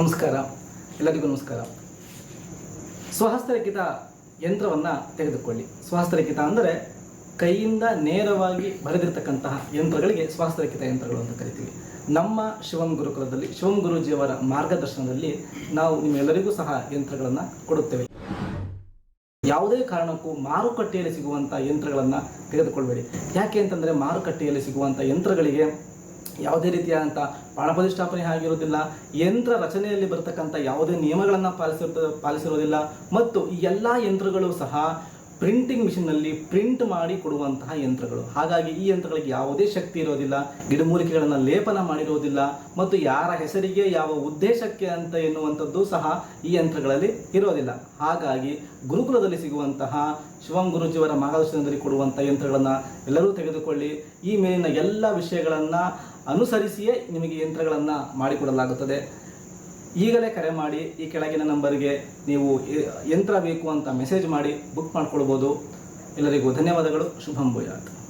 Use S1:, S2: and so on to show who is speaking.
S1: ನಮಸ್ಕಾರ. ಎಲ್ಲರಿಗೂ ನಮಸ್ಕಾರ. ಸ್ವಹಸ್ತಲಿಖಿತ ಯಂತ್ರವನ್ನು ತೆಗೆದುಕೊಳ್ಳಿ. ಸ್ವಹಸ್ತಲಿಖಿತ ಅಂದರೆ ಕೈಯಿಂದ ನೇರವಾಗಿ ಬರೆದಿರ್ತಕ್ಕಂತಹ ಯಂತ್ರಗಳಿಗೆ ಸ್ವಹಸ್ತಲಿಖಿತ ಯಂತ್ರಗಳು ಅಂತ ಕರಿತೀವಿ. ನಮ್ಮ ಶಿವಂ ಗುರುಕುಲದಲ್ಲಿ, ಶಿವಂ ಗುರುಜಿಯವರ ಮಾರ್ಗದರ್ಶನದಲ್ಲಿ ನಾವು ನಿಮ್ಮೆಲ್ಲರಿಗೂ ಸಹ ಯಂತ್ರಗಳನ್ನು ಕೊಡುತ್ತೇವೆ. ಯಾವುದೇ ಕಾರಣಕ್ಕೂ ಮಾರುಕಟ್ಟೆಯಲ್ಲಿ ಸಿಗುವಂಥ ಯಂತ್ರಗಳನ್ನು ತೆಗೆದುಕೊಳ್ಬೇಡಿ. ಯಾಕೆ ಅಂತಂದರೆ ಮಾರುಕಟ್ಟೆಯಲ್ಲಿ ಸಿಗುವಂಥ ಯಂತ್ರಗಳಿಗೆ ಯಾವುದೇ ರೀತಿಯಾದಂಥ ಪ್ರಾಣಪ್ರತಿಷ್ಠಾಪನೆ ಆಗಿರುವುದಿಲ್ಲ ಯಂತ್ರ ರಚನೆಯಲ್ಲಿ ಬರತಕ್ಕಂಥ ಯಾವುದೇ ನಿಯಮಗಳನ್ನು ಪಾಲಿಸಿರ್ತ, ಪಾಲಿಸಿರೋದಿಲ್ಲ, ಮತ್ತು ಈ ಎಲ್ಲ ಯಂತ್ರಗಳು ಸಹ ಪ್ರಿಂಟಿಂಗ್ ಮಿಷಿನ್ನಲ್ಲಿ ಪ್ರಿಂಟ್ ಮಾಡಿ ಕೊಡುವಂತಹ ಯಂತ್ರಗಳು. ಹಾಗಾಗಿ ಈ ಯಂತ್ರಗಳಿಗೆ ಯಾವುದೇ ಶಕ್ತಿ ಇರೋದಿಲ್ಲ, ಗಿಡಮೂಲಿಕೆಗಳನ್ನು ಲೇಪನ ಮಾಡಿರೋದಿಲ್ಲ, ಮತ್ತು ಯಾರ ಹೆಸರಿಗೆ, ಯಾವ ಉದ್ದೇಶಕ್ಕೆ ಅಂತ ಎನ್ನುವಂಥದ್ದು ಸಹ ಈ ಯಂತ್ರಗಳಲ್ಲಿ ಇರೋದಿಲ್ಲ. ಹಾಗಾಗಿ ಗುರುಕುಲದಲ್ಲಿ ಸಿಗುವಂತಹ ಶಿವಂ ಗುರುಜಿಯವರ ಮಾರ್ಗದರ್ಶನದಲ್ಲಿ ಕೊಡುವಂಥ ಯಂತ್ರಗಳನ್ನು ಎಲ್ಲರೂ ತೆಗೆದುಕೊಳ್ಳಿ. ಈ ಮೇಲಿನ ಎಲ್ಲ ವಿಷಯಗಳನ್ನು ಅನುಸರಿಸಿಯೇ ನಿಮಗೆ ಯಂತ್ರಗಳನ್ನು ಮಾಡಿಕೊಡಲಾಗುತ್ತದೆ. ಈಗಲೇ ಕರೆ ಮಾಡಿ, ಈ ಕೆಳಗಿನ ನಂಬರ್ಗೆ ನೀವು ಯಂತ್ರ ಬೇಕು ಅಂತ ಮೆಸೇಜ್ ಮಾಡಿ ಬುಕ್ ಮಾಡ್ಕೊಳ್ಬೋದು. ಎಲ್ಲರಿಗೂ ಧನ್ಯವಾದಗಳು. ಶುಭಂ ಭೂಯಾತ್.